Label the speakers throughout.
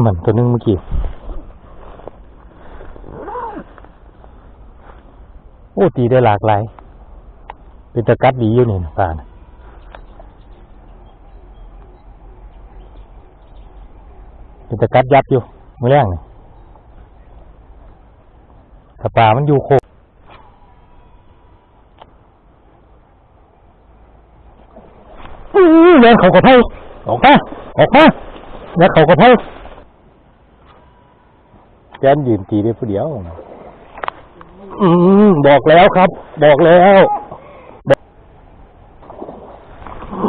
Speaker 1: เหมือนตัวนึงเมื่อกี้ โอ้ตีได้หลากหลาย เป็นตะกัดดีอยู่นี่นป่านะเป็นตะกัดยับอยู่มือแรงนี่ถ้าป่ามันอยู่โคกอื้อเดินเขากระเพราออกมาออกมาเดินเขากระเพรา แกนยืนตีได้ผู้เดียว อืมบอกแล้วครับ บอกแล้วบอก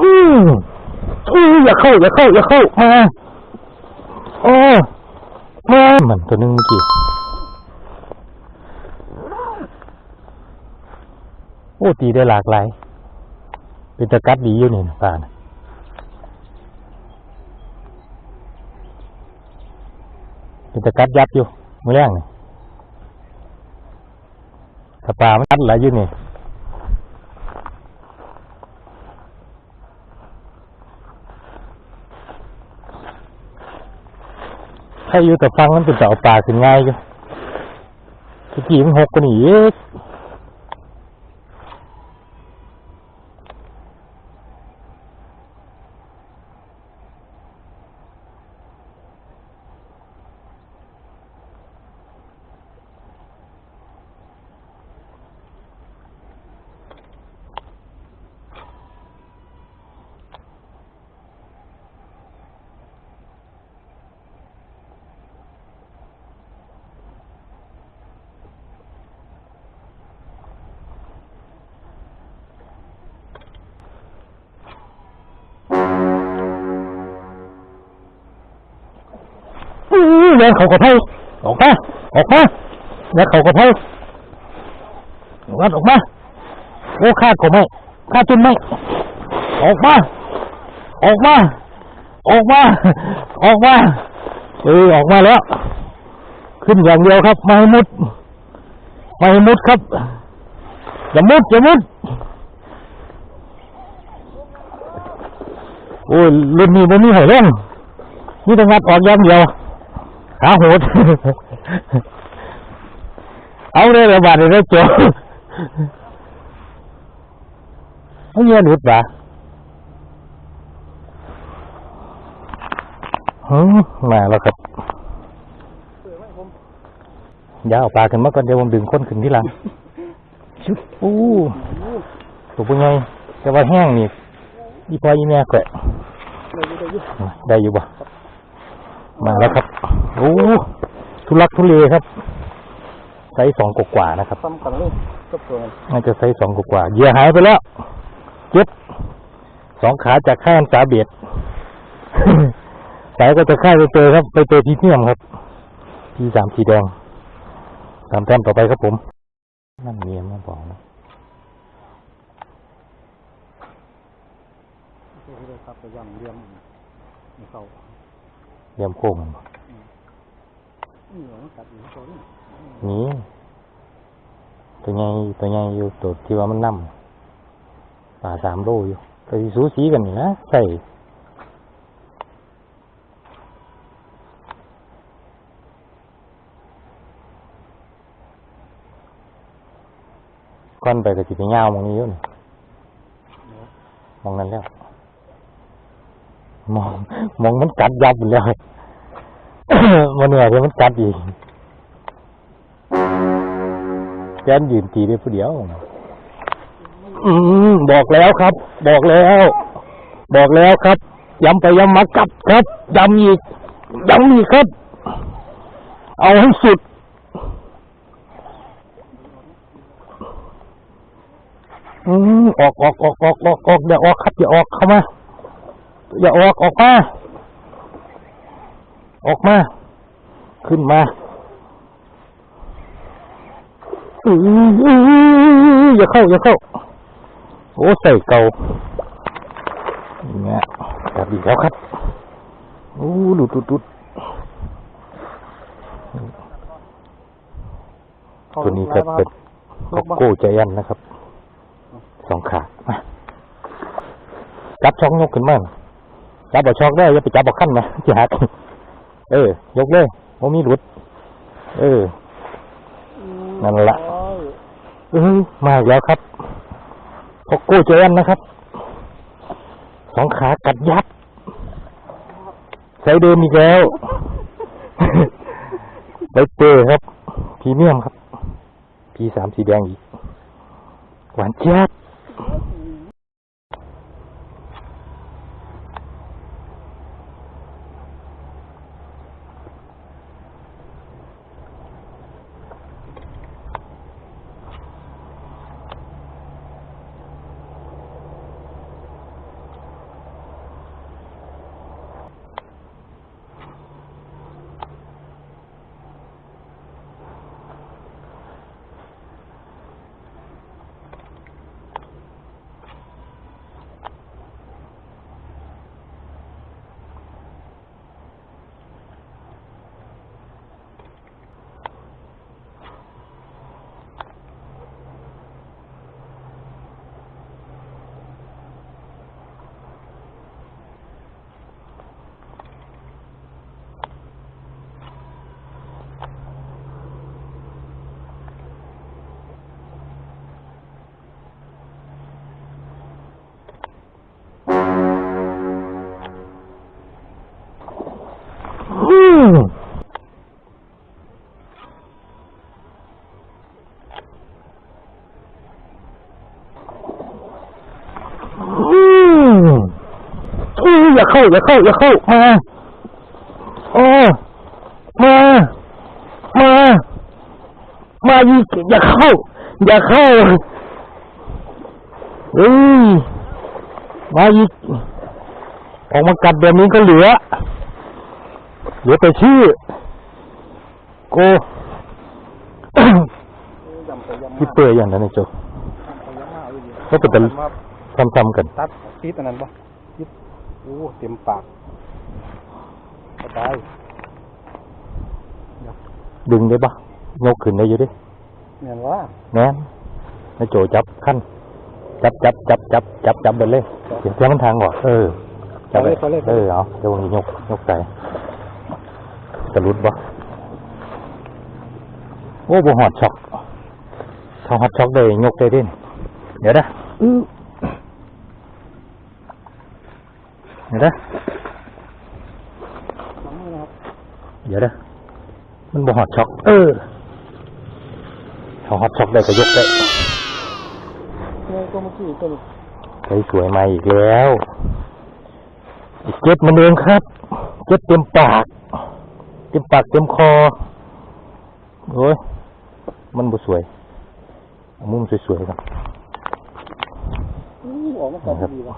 Speaker 1: อืมอืออย่าเข้า อย่าเข้า อย่าเข้า มาโอ้มาเหมือนตัวหนึงเมื่อกี้โอ้ตีได้หลากหลาย เป็นตะกัดดีอยู่นี่นะป่านะ เป็นตะกัดยับอยู่มือแรงนี่ถ้าปามันกัดไหลายอยู่นี่ถ้าอยู่แต่ฟังมันเป็นจะเอาปลาขึ้นง่ายอยู่ตะกี้มันหกกันอีก อื้อเดินเขากระเพราออกมาออกมาเดินเขากระเพราวัดออกมาโอ้คาก็ไม่คาดจนไม่ออกมาออกมาออกมาออกมาเออออกมาแล้ว ขึ้นอย่างเดียวครับไม่มุดไม่มุดครับอย่ามุดอย่ามุดโอ้ยรุ่นนี้มันมีหอยเล่นนี่ต้องงัดออกอย่างเดียว ขาโหดเอาเลยระบาดเลยโจไม่เงี้ยหนุดปะฮึมาแล้วครับอย่าเอาปลาขึ้นมาก่อนเดี๋ยวผมดึงก้นขึ้นที่หลังชุบอู้ตัวเป็นไงแต่ว่าแห้งนี่อีพออีแม่แกะได้อยู่บ่มาแล้วครับ โอ้ทุลักทุเลครับไซส์สองกว่าๆนะครับ
Speaker 2: ซ้ำกันเลยก็ตัวนั้น
Speaker 1: น่าจะไซส์สองกว่าๆเหยื่อหายไปแล้วเจ็บสองขาจากข้างสาเบียดสายก็จะค่ายไปเจอครับ ไปเจอพีเทียมครับทีสามสีแดงสามแต้มต่อไปครับผม นั่นเมียนมาบอกนะ
Speaker 2: ที่ได้ครับไปย่ำเลี้ยงในเขา
Speaker 1: เยี่ยมโค้ง มันบ่
Speaker 2: นี่เหรอมันกัดอยู่ตัวนี้
Speaker 1: นี่ตัวใหญ่ตัวใหญ่อยู่ตัวที่ว่ามันนั่มป่าสามโลอยู่ก็สิสูสีกันนี่นะใส่ก้อนไปก็สิไปย่าวหมองนี้อยู่นี่มองนั้นแล้ว มองมองมันกัดยับหมดแล้ว มันเหนื่อยเดี๋ยมันกัดอีกแกนยืนตีได้ผู้เดียว อืมบอกแล้วครับ บอกแล้ว บอกแล้วครับ ย้ำไปย้ำมากลับครับย้ำอีกย้ำอีกครับ เอาให้สุดอืมออกออกออกออกออกออกอย่าออกครับอย่าออกเข้ามาอย่าออกออกมา ออกมา ขึ้นมาอืออย่าเข้า อย่าเข้า โอ้ใส่เกาอย่างเงี้ยแบบอีแล้วครับโอ้ดุดดุดดุดตัวนี้ก็เป็นก็โก้ใจยันนะครับ สองขาจับช่องยกขึ้นมาจับบ่ช่องได้อย่าไปจับบ่ขั้นนะจะหัก เออ ยกเลยโมมีหลุด เออ นั่นล่ะ
Speaker 2: โอ้ย
Speaker 1: เอ้ยมาอีกแล้วครับพกกู้เจออันนะครับ สองขากัดยับใส่เดิมอีกแล้วไปเปอร์ครับพรีเมียมครับพีสามสีแดงอีก หวานเจี๊ยบ อืมอืม อย่าเข้าอย่าเข้าอย่าเข้ามาโอ้มามามาอีกอย่าเข้า อย่าเข้าเอ้ยมาอีกออกมากัดแบบนี้ก็เหลือ เหลือแต่ชื่อโกพี่เปื่อยอย่างนั้นไอ้โจ
Speaker 2: เอาอยู่
Speaker 1: ก็เป็นทำๆกัน
Speaker 2: ตัดติดอันนั้นปะ อ้เต็มปากกระตาย
Speaker 1: ดึงได้ปะยกขึ้นได้อยู่ดิ
Speaker 2: เนียนว่า
Speaker 1: แน่นไอ้โจจับขั้นจับจับจับจับจับจับไปเลยเสียงเสียงมันทางบอกเออจับไปเออเอาเดี๋ยววันนี้ยกยกใส่จะรุดปะโอ้บ่หอดช็อกถ้าหอดช็อกได้ยกได้ดิเดี๋ยวนะอื้อ เดี๋ยวนะ
Speaker 2: ทำให้นะครับ
Speaker 1: เดี๋ยวนะมันบ่ฮอดช็อกเออถ้าฮอดช็อกได้ก็ยกได้
Speaker 2: เนี่ยก็เมื่อกี้ก็
Speaker 1: ใช้สวยมาอีกแล้วอีกเจ็ดมันเองครับ เจ็ดเต็มปาก เต็มปากเต็มคอโอ้ยมันบ่สวยเอามุมสวยๆครับ
Speaker 2: อู้ออกมากัดดีวะ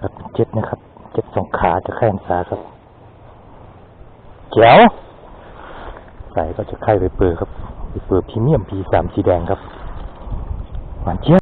Speaker 1: ครับเจ็ดนะครับ เจ็ดสองขาจะแข้งขาครับแจ๋วใส่ก็จะไข่ไปเปือครับไปเปือพรีเมียมพีสามสีแดงครับหวานเจี๊ยบ